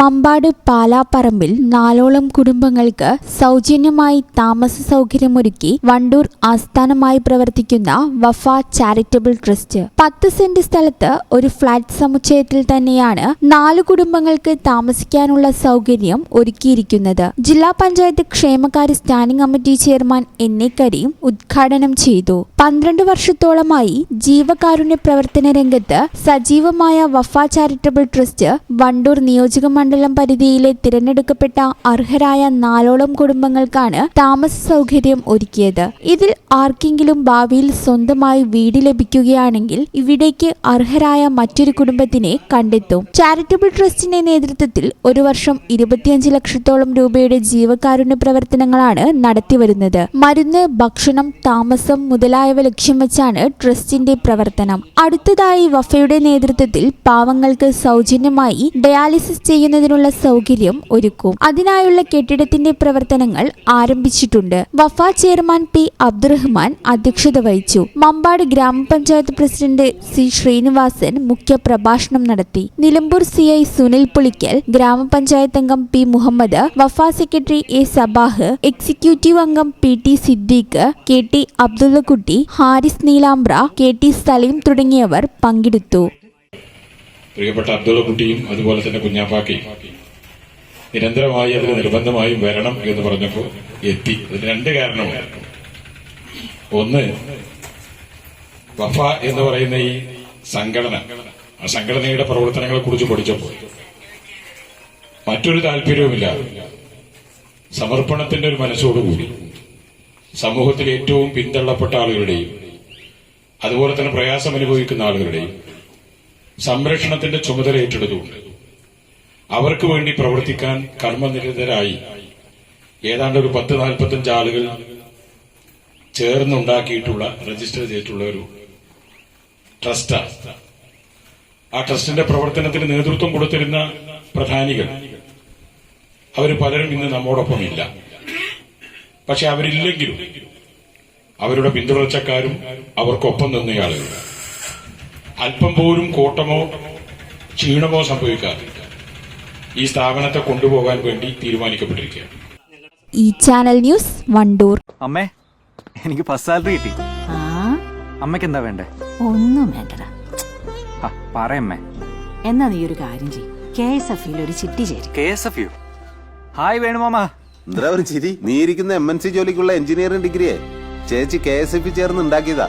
മമ്പാട് പാലാപ്പറമ്പിൽ നാലോളം കുടുംബങ്ങൾക്ക് സൗജന്യമായി താമസ സൗകര്യമൊരുക്കി വണ്ടൂർ ആസ്ഥാനമായി പ്രവർത്തിക്കുന്ന വഫ ചാരിറ്റബിൾ ട്രസ്റ്റ്. പത്ത് സെന്റ് സ്ഥലത്ത് ഒരു ഫ്ളാറ്റ് സമുച്ചയത്തിൽ തന്നെയാണ് നാല് കുടുംബങ്ങൾക്ക് താമസിക്കാനുള്ള സൗകര്യം ഒരുക്കിയിരിക്കുന്നത്. ജില്ലാ പഞ്ചായത്ത് ക്ഷേമകാര്യ standing committee chairman N A Kareem ഉദ്ഘാടനം ചെയ്തു. പന്ത്രണ്ട് വർഷത്തോളമായി ജീവകാരുണ്യ പ്രവർത്തന രംഗത്ത് സജീവമായ വഫ ചാരിറ്റബിൾ ട്രസ്റ്റ് വണ്ടൂർ നിയോജക മണ്ഡലം പരിധിയിലെ തിരഞ്ഞെടുക്കപ്പെട്ട അർഹരായ നാലോളം കുടുംബങ്ങൾക്കാണ് താമസ സൗകര്യം ഒരുക്കിയത്. ഇതിൽ ആർക്കെങ്കിലും ഭാവിയിൽ സ്വന്തമായി വീട് ലഭിക്കുകയാണെങ്കിൽ ഇവിടേക്ക് അർഹരായ മറ്റൊരു കുടുംബത്തിനെ കണ്ടെത്തും. ചാരിറ്റബിൾ ട്രസ്റ്റിന്റെ നേതൃത്വത്തിൽ ഒരു വർഷം ഇരുപത്തിയഞ്ച് ലക്ഷത്തോളം രൂപയുടെ ജീവകാരുണ്യ പ്രവർത്തനങ്ങളാണ് നടത്തിവരുന്നത്. മരുന്ന് ഭക്ഷണം താമസം മുതലായവ ലക്ഷ്യം വെച്ചാണ് ട്രസ്റ്റിന്റെ പ്രവർത്തനം. അടുത്തതായി വഫയുടെ നേതൃത്വത്തിൽ പാവങ്ങൾക്ക് സൗജന്യമായി ഡയാലിസിസ് ചെയ്യുന്നതിനുള്ള സൗകര്യം ഒരുക്കും. അതിനായുള്ള കെട്ടിടത്തിന്റെ പ്രവർത്തനങ്ങൾ ആരംഭിച്ചിട്ടുണ്ട്. വഫ ചെയർമാൻ പി അബ്ദുറഹ്മാൻ അധ്യക്ഷത വഹിച്ചു. മമ്പാട് ഗ്രാമപഞ്ചായത്ത് പ്രസിഡന്റ് സി ശ്രീനിവാസൻ മുഖ്യ പ്രഭാഷണം നടത്തി. നിലമ്പൂർ സി ഐ സുനിൽ പുളിക്കൽ ഗ്രാമപഞ്ചായത്ത് അംഗം P Muhammad Wafa secretary A Sabah executive അംഗം P T Siddique K T Abdullakutty Haris Neelambra K T Saleem തുടങ്ങിയവർ പങ്കെടുത്തു. പ്രിയപ്പെട്ട അബ്ദുള്ള കുട്ടിയും അതുപോലെ തന്നെ കുഞ്ഞാപ്പാക്കയും നിരന്തരമായി അതിന് നിർബന്ധമായും വരണം എന്ന് പറഞ്ഞപ്പോൾ എത്തി. അതിന് രണ്ട് കാരണമാണ് ഒന്ന് വഫ എന്ന് പറയുന്ന ഈ സംഘടന ആ സംഘടനയുടെ പ്രവർത്തനങ്ങളെ കുറിച്ച് പഠിച്ചപ്പോൾ മറ്റൊരു താല്പര്യവുമില്ല. സമർപ്പണത്തിന്റെ ഒരു മനസ്സോടുകൂടി സമൂഹത്തിൽ ഏറ്റവും പിന്തള്ളപ്പെട്ട ആളുകളുടെയും അതുപോലെ തന്നെ പ്രയാസം അനുഭവിക്കുന്ന ആളുകളുടെയും സംരക്ഷണത്തിന്റെ ചുമതല ഏറ്റെടുത്തുകൊണ്ട് അവർക്ക് വേണ്ടി പ്രവർത്തിക്കാൻ കർമ്മനിരതരായി ഏതാണ്ട് ഒരു പത്ത് നാൽപ്പത്തഞ്ച് ആളുകൾ ചേർന്നുണ്ടാക്കിയിട്ടുള്ള രജിസ്റ്റർ ചെയ്തിട്ടുള്ള ഒരു ട്രസ്റ്റാണ് ആ. ട്രസ്റ്റിന്റെ പ്രവർത്തനത്തിന് നേതൃത്വം കൊടുത്തിരുന്ന പ്രധാനികൾ. അവർ പലരും ഇന്ന് നമ്മോടൊപ്പം ഇല്ല പക്ഷെ അവരില്ലെങ്കിലും അവരുടെ പിന്തുടർച്ചക്കാരും അവർക്കൊപ്പം നിന്നയാളുകൾ. അല്പം പോലും കോട്ടമോ ക്ഷീണമോ സംഭവിക്കാതെ ഈ സ്ഥാപനത്തെ കൊണ്ടുപോകാൻ വേണ്ടി തീരുമാനിക്കപ്പെട്ടിരിക്കുകയാണ്. ഈ ചാനൽ ന്യൂസ് വണ്ടൂർ. അമ്മേ എനിക്ക് ഫസ്റ്റ് സാലറി കിട്ടി. ആ? അമ്മയ്ക്ക് എന്താ വേണ്ടേ? ഒന്നും വേണ്ടടാ. ആ പറയമ്മേ എന്നാ നീ ഒരു കാര്യം ചെയ്യും. കെ എസ് എഫ് ഒരു ചിട്ടി ചേരി. കെ എസ് എഫ് യു? ഹായ് വേണുമാമ. എന്താ ഒരു ചിരി? നീ ഇരിക്കുന്ന എം എൻ സി ജോലിക്കുള്ള എഞ്ചിനീയറിംഗ് ഡിഗ്രിയെ. ചേച്ചി കെ എസ് എഫ് ചേർന്ന് ഉണ്ടാക്കിയതാ.